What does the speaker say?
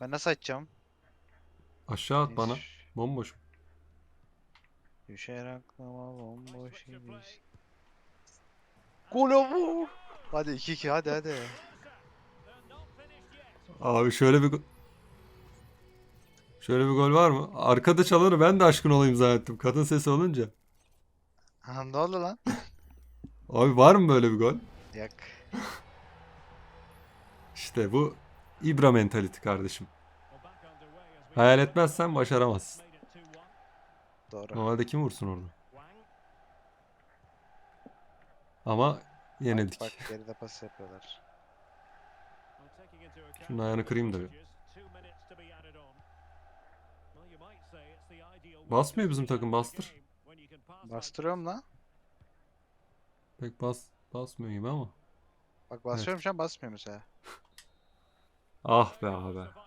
Ben nasıl açacağım? Aşağı at bana. Bomboş. Düşer aklıma bomboş gibiyiz. Gol vur. Hadi 2-2 hadi hadi. Abi şöyle bir Şöyle bir gol var mı? Arkada çalanı ben de aşkın olayım zannettim. Kadın sesi olunca. Ha, ne oldu lan? Abi var mı böyle bir gol? Yak. İşte bu İbra mentality kardeşim. Hayal etmezsen başaramazsın. Doğru. Normalde kim vursun orada? Ama yenildik. Bak, bak geride pas yapıyorlar. Şunun ayağını kırayım da bir. Basmıyor bizim takım, bastır. Bastırıyorum lan. Pek bas basmıyor gibi ama. Bak basıyorum şu an basmıyor mesela. 好，拜 bell.